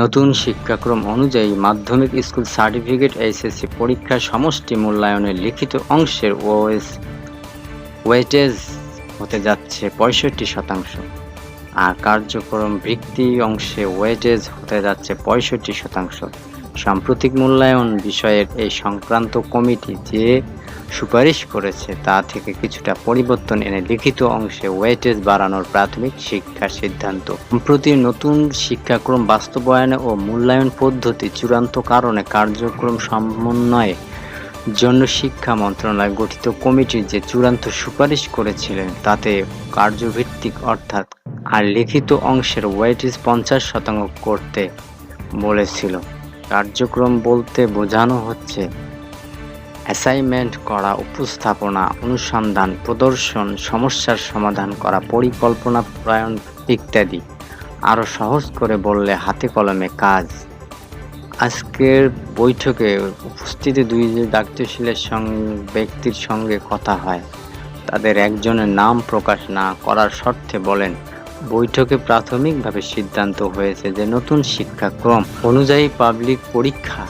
নতুন শিক্ষাক্রম অনুযায়ী মাধ্যমিক স্কুল সার্টিফিকেট এইচএসসি পরীক্ষার সমষ্টি মূল্যায়নের লিখিত অংশের ওএস ওয়েটেজ হতে যাচ্ছে পঁয়ষট্টি শতাংশ। আর কার্যক্রম ভিত্তি অংশে ওয়েটেজ হতে যাচ্ছে পঁয়ষট্টি শতাংশ। সাম্প্রতিক মূল্যায়ন বিষয়ের এই সংক্রান্ত কমিটি যে সুপারিশ করেছে। তা থেকে কিছুটা পরিবর্তন এনে লিখিত অংশে ওয়েটেজ বাড়ানোর প্রাথমিক শিক্ষার সিদ্ধান্ত। সম্প্রতি নতুন শিক্ষাক্রম বাস্তবায়নে ও মূল্যায়ন পদ্ধতি চূড়ান্ত কারণে কার্যক্রম সমন্বয়ে জন্য শিক্ষা মন্ত্রণালয় গঠিত কমিটির যে চূড়ান্ত সুপারিশ করেছিলেন, তাতে কার্যভিত্তিক অর্থাৎ আর লিখিত অংশের ওয়েটেজ পঞ্চাশ শতাংশ করতে বলেছিল। কার্যক্রম বলতে বোঝানো হচ্ছে অ্যাসাইনমেন্ট করা, উপস্থাপনা, অনুসন্ধান, প্রদর্শন, সমস্যার সমাধান করা, পরিকল্পনা প্রয়ণ ইত্যাদি। আরও সহজ করে বললে হাতে কলমে কাজ। আজকের বৈঠকে উপস্থিতি দুই দায়িত্বশীলের সঙ্গে ব্যক্তির সঙ্গে কথা হয়। তাদের একজনের নাম প্রকাশ না করার শর্তে বলেন, বৈঠকে প্রাথমিকভাবে সিদ্ধান্ত হয়েছে যে নতুন শিক্ষাক্রম অনুযায়ী পাবলিক পরীক্ষা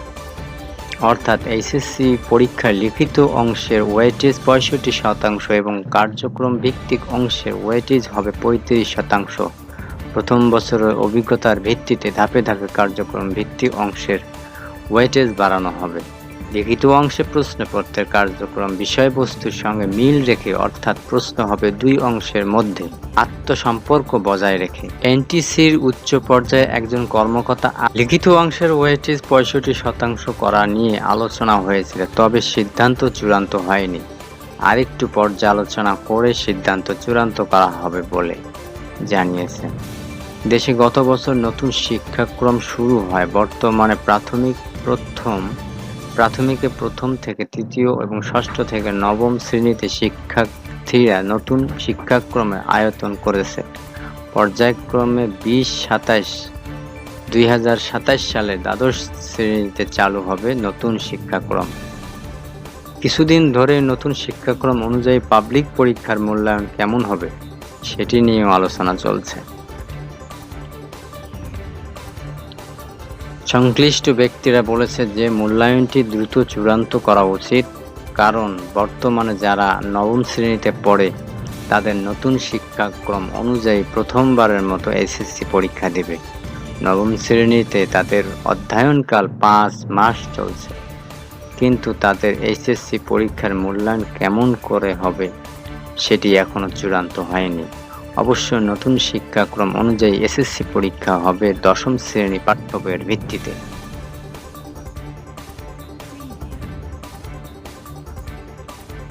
অর্থাৎ এইচএসসি পরীক্ষার লিখিত অংশের ওয়েটেজ পঁয়ষট্টি শতাংশ এবং কার্যক্রম ভিত্তিক অংশের ওয়েটেজ হবে পঁয়ত্রিশ শতাংশ। প্রথম বছরের অভিজ্ঞতার ভিত্তিতে ধাপে ধাপে কার্যক্রম ভিত্তিক অংশের ওয়েটেজ বাড়ানো হবে। লিখিত অংশে প্রশ্নপত্রের কার্যক্রম বিষয়বস্তুর সঙ্গে মিল রেখে অর্থাৎ প্রশ্ন হবে দুই অংশের মধ্যে। আত্মসম্পর্ক বজায় রেখে। এনটিসির উচ্চ পর্যায়ে একজন কর্মকর্তা লিখিত অংশের ওয়েটেজ পঁয়ষট্টি শতাংশ করা নিয়ে আলোচনা হয়েছিল, তবে সিদ্ধান্ত চূড়ান্ত হয়নি। আরেকটু পর্যালোচনা করে সিদ্ধান্ত চূড়ান্ত করা হবে বলে জানিয়েছেন দেশে গত বছর নতুন শিক্ষাক্রম শুরু হয়। বর্তমানে প্রাথমিক প্রথম প্রাথমিকে প্রথম থেকে তৃতীয় এবং ষষ্ঠ থেকে নবম শ্রেণীতে শিক্ষার্থীরা নতুন শিক্ষাক্রমে আয়তন করেছে। পর্যায়ক্রমে বিশ সাতাশ দুই সালে দ্বাদশ শ্রেণীতে চালু হবে নতুন শিক্ষাক্রম। কিছুদিন ধরে নতুন শিক্ষাক্রম অনুযায়ী পাবলিক পরীক্ষার মূল্যায়ন কেমন হবে সেটি নিয়েও আলোচনা চলছে। সংশ্লিষ্ট ব্যক্তিরা বলেছে যে মূল্যায়নটি দ্রুত চূড়ান্ত করা উচিত, কারণ বর্তমানে যারা নবম শ্রেণীতে পড়ে, তাদের নতুন শিক্ষাক্রম অনুযায়ী প্রথমবারের মতো এসএসসি পরীক্ষা দেবে। নবম শ্রেণীতে তাদের অধ্যয়নকাল পাঁচ মাস চলছে। কিন্তু তাদের এইচএসসি পরীক্ষার মূল্যায়ন কেমন করে হবে, সেটি এখনও চূড়ান্ত হয়নি। অবশ্য নতুন শিক্ষাক্রম অনুযায়ী এসএসসি পরীক্ষা হবে দশম শ্রেণি পাঠ্যবইয়ের ভিত্তিতে।